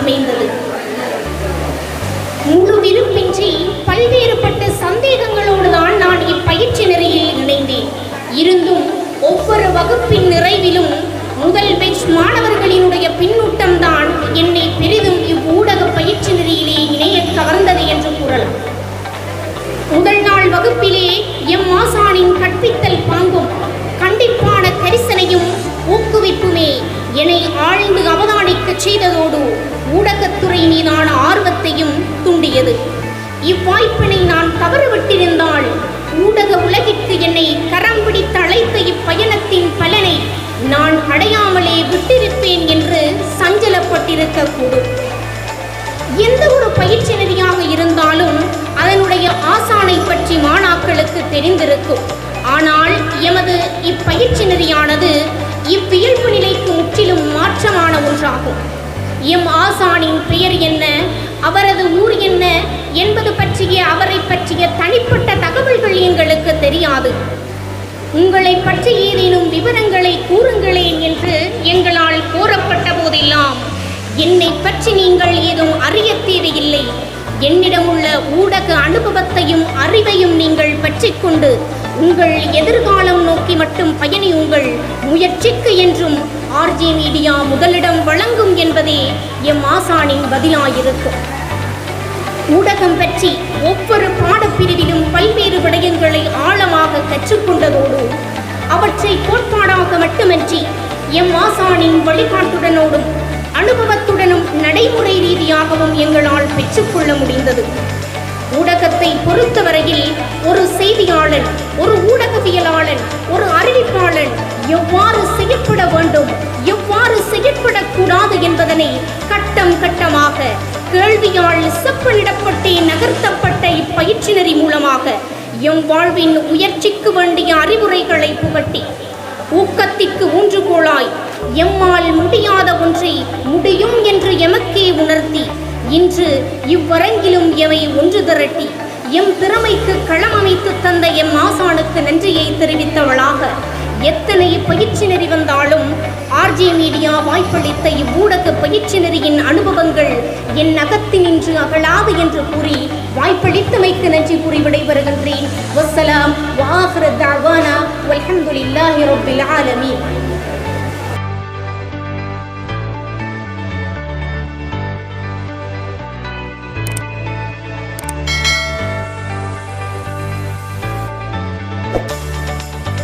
அமைந்தது. முழு விருப்பின்றி பல்வேறுபட்ட சந்தேகங்களோடு தான் நான் இப்பயிற்சி நிறையில் இணைந்தேன். இருந்தும் ஒவ்வொரு வகுப்பின் நிறைவிலும் முதல் பெஞ்ச் மாணவர்களினுடைய பின்னூட்டம் தான் என்னை பெரிதும் இவ்வூடக பயிற்சி நெறியிலே இணைய கவர்ந்தது என்று கூறலாம். முதல் நாள் வகுப்பிலே எம் ஆசானின் கற்பித்தல் என்னை ஆழ்ந்து அவதானிக்கச் செய்ததோடு ஊடகத்துறை மீதான ஆர்வத்தையும் தூண்டியது. இவ்வாய்ப்பினை நான் தவறுவிட்டிருந்தால் ஊடக உலகிற்கு என்னை கரம் பிடித்து அழைத்த இப்பயணத்தின் பலனை நான் அடையாமலே விட்டிருப்பேன் என்று சஞ்சலப்பட்டிருக்கக்கூடும். எந்த ஒரு பயிற்சி நெறியாக இருந்தாலும் அதனுடைய ஆசானை பற்றி மாணாக்களுக்கு தெரிந்திருக்கும். ஆனால் எமது இப்பயிற்சி நெறியானது இவ்வியல்பு நிலை முக்கியமான ஒன்றாகும் எம் ஆசானின் பெயர் என்ன? அவரது ஊர் என்ன? என்பது பற்றிய அவரை பற்றிய தனிப்பட்ட தகவல்கள் எங்களுக்கு தெரியாது. உங்களை பற்றி ஏதேனும் விவரங்களை கூறுங்களேன் என்று எங்களால் கோரப்பட்ட போதெல்லாம் என்னை பற்றி நீங்கள் ஏதும் அறிய தேவையில்லை. என்னிடம் உள்ள ஊடக அனுபவத்தையும் அறிவையும் நீங்கள் பற்றிக்கொண்டு உங்கள் எதிர்காலம் நோக்கி மட்டும் பயணியுங்கள் முயற்சிக்கு என்றும் ஆர்ஜி மீடியா முதலிடம் வழங்கும் என்பதே எம் ஆசானின் பதிலாயிருக்கும். ஊடகம் பற்றி ஒவ்வொரு பாடப்பிரிவிலும் பல்வேறு விடயங்களை ஆழமாக கற்றுக்கொண்டதோடு அவற்றை கோட்பாடாக மட்டுமன்றி எம் ஆசானின் வழிகாட்டுடனோடும் அனுபவத்துடனும் நடைமுறை ரீதியாகவும் எங்களால் பெற்றுக்கொள்ள முடிந்தது. ஊடகத்தை பொறுத்தவரையில் ஒரு செய்தியாளன் ஒரு ஊடகவியலாளன் ஒரு அறிவிப்பாளன் எவ்வாறு செயற்பட வேண்டும் எவ்வாறு செயற்படக்கூடாது என்பதனை கட்டம் கட்டமாக கேள்வியால் செப்பனிடப்பட்டே நகர்த்தப்பட்ட இப்பயிற்சி நெறி மூலமாக எம் வாழ்வின் உயர்ச்சிக்கு வேண்டிய அறிவுரைகளை புகட்டி ஊக்கத்திற்கு ஊன்றுகோலாய் எம்மால் முடியாத ஒன்றை முடியும் என்று எமக்கே உணர்த்தி இன்று இவ்வரங்கிலும் எவை ஒன்று திரட்டி எம் திறமைக்கு களம் அமைத்து தந்த எம் ஆசானுக்கு நன்றியை தெரிவித்தவளாக. எத்தனை பயிற்சி நெறி வந்தாலும் ஆர்ஜே மீடியா வாய்ப்பளித்த இவ்வூடக பயிற்சி நெறியின் அனுபவங்கள் என் அகத்தினின்று அகலாது என்று கூறி வாய்ப்பளித்தமைக்கு நன்றி கூறி விடைபெறுகின்றேன். வசலாம் வாஹிர தஅவானா வல்ஹம்துலில்லாஹி ரப்பில் ஆலமீன்.